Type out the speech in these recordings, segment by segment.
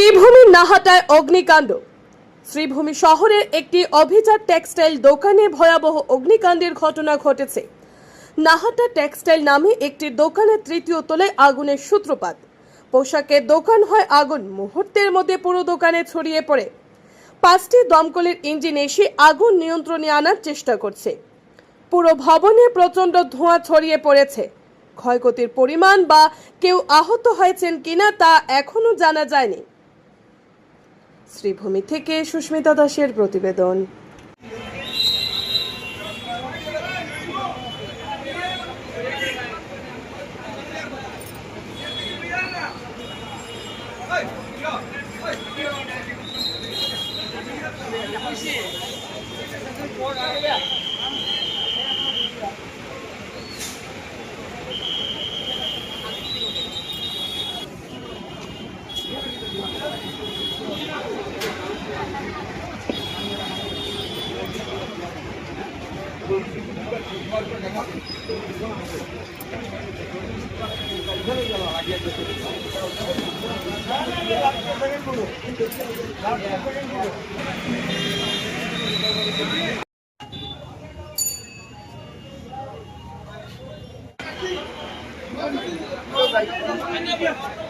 শ্রীভূমির নাহাটায় অগ্নিকাণ্ড। শ্রীভূমি শহরের একটি অভিজাত টেক্সটাইল দোকানে ভয়াবহ অগ্নিকাণ্ডের ঘটনা ঘটেছে। নাহাটা টেক্সটাইল নামে একটি দোকানের তৃতীয় তলায় আগুনের সূত্রপাত। পোশাকের দোকান হয় আগুন, মুহূর্তের মধ্যে পুরো দোকানে ছড়িয়ে পড়ে। পাঁচটি দমকলের ইঞ্জিন এসে আগুন নিয়ন্ত্রণে আনার চেষ্টা করছে। পুরো ভবনে প্রচণ্ড ধোঁয়া ছড়িয়ে পড়েছে। ক্ষয়ক্ষতির পরিমাণ বা কেউ আহত হয়েছেন কিনা তা এখনও জানা যায়নি। শ্রীভূমি থেকে সুস্মিতা দাসের প্রতিবেদন। তো বাইরো বাইরো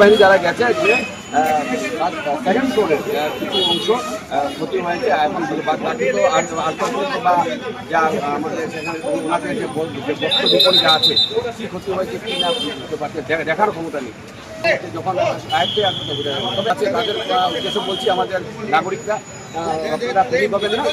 বাহিনী যারা গেছে, যে সেকেন্ড ফ্লোরের কিছু অংশ ক্ষতি হয়েছে এখন বাকি তো আর আশপাশে বা যা আমাদের বস্ত্র যা আছে, কি ক্ষতি হয়েছে না, বুঝতে পারছে দেখার ক্ষমতা নেই যখন আয়ত্তে আসবে। তবে তাদের উদ্দেশ্য বলছি আমাদের নাগরিকরা না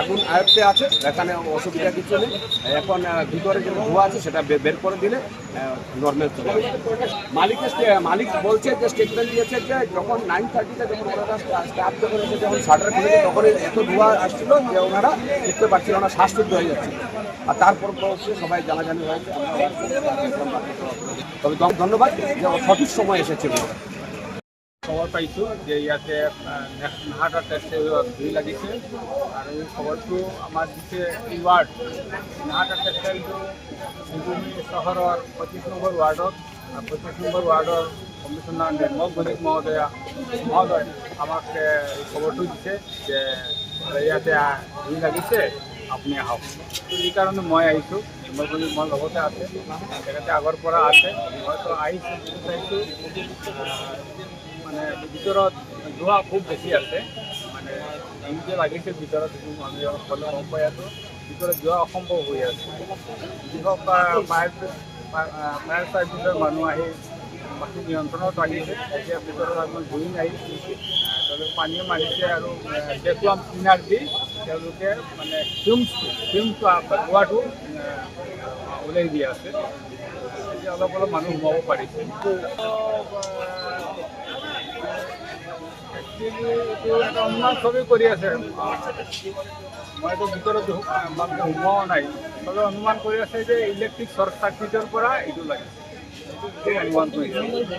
আগুন আয়ত্তে আছে, এখানে অসুবিধা কিছু নেই। এখন ভিতরে যে ধোয়া আছে, সেটা বের করে দিলে নর্মাল চলে মালিকের মালিক বলছে যে স্টেটমেন্ট দিয়েছে যে, যখন নাইন থার্টিতে যখন ওনারা যখন এসে শাটার খুলেছে তখন এত ধোঁয়া আসছিল যে ওনারা দেখতে পাচ্ছিল না, শ্বাসরুদ্ধ হয়ে যাচ্ছে আর তারপর সবাই জানাজানি হয়েছে। তবে ধন্যবাদ যে সঠিক সময় এসেছে খবৰ পাইছোঁ যে ইয়াতে নাহাটা টেক্সটাইল জুই লাগিছে। আৰু এই খবৰটো আমাৰ দিছে ৱাৰ্ড নাহাটা টেক্সটাইলটো শিৱুমি চহৰৰ পঁচিছ নম্বৰ ৱাৰ্ডত পঁচিছ নম্বৰ ৱাৰ্ডৰ কমিশ্যনাৰ নিৰ্মল গণিত মহোদয়া মহোদয় আমাক এই খবৰটো দিছে যে ইয়াতে আ- লাগিছে আপুনি আহক। এই কাৰণে মই আহিছোঁ। নিৰ্মল গণিত মোৰ লগতে আছে। তেখেতে আগৰ পৰা আছে। মইতো আহিছোঁ। আহ, মানে ভিতৰত ধোঁৱা খুব বেছি আছে। মানে নিজে লাগিছে ভিতৰত সেইটো আমি সকলো গম পাই আছোঁ। ভিতৰত যোৱা অসম্ভৱ হৈ আছে। যিহওক ফায়াৰ চাৰ্ভিচৰ মানুহ আহি বাকী নিয়ন্ত্ৰণত আহিছে এতিয়া ভিতৰত আমি জুই নাই। পানীও মাৰিছে আৰু ডেকুৱাম ক্লিনাৰ দি তেওঁলোকে মানে ফিউমছ ফিউমছ ধোঁৱাটো ওলাই দি আছে। অলপ অলপ মানুহ সোমাব পাৰিছে। অনুমান চবেই কৰি আছে। মইতো ভিতৰত ভালকৈ নাই। চবে অনুমান কৰি আছে যে ইলেক্ট্ৰিক শ্বৰ্ট চাৰ্কিটৰ পৰা এইটো লাগে। এইটো অনুমান কৰিছে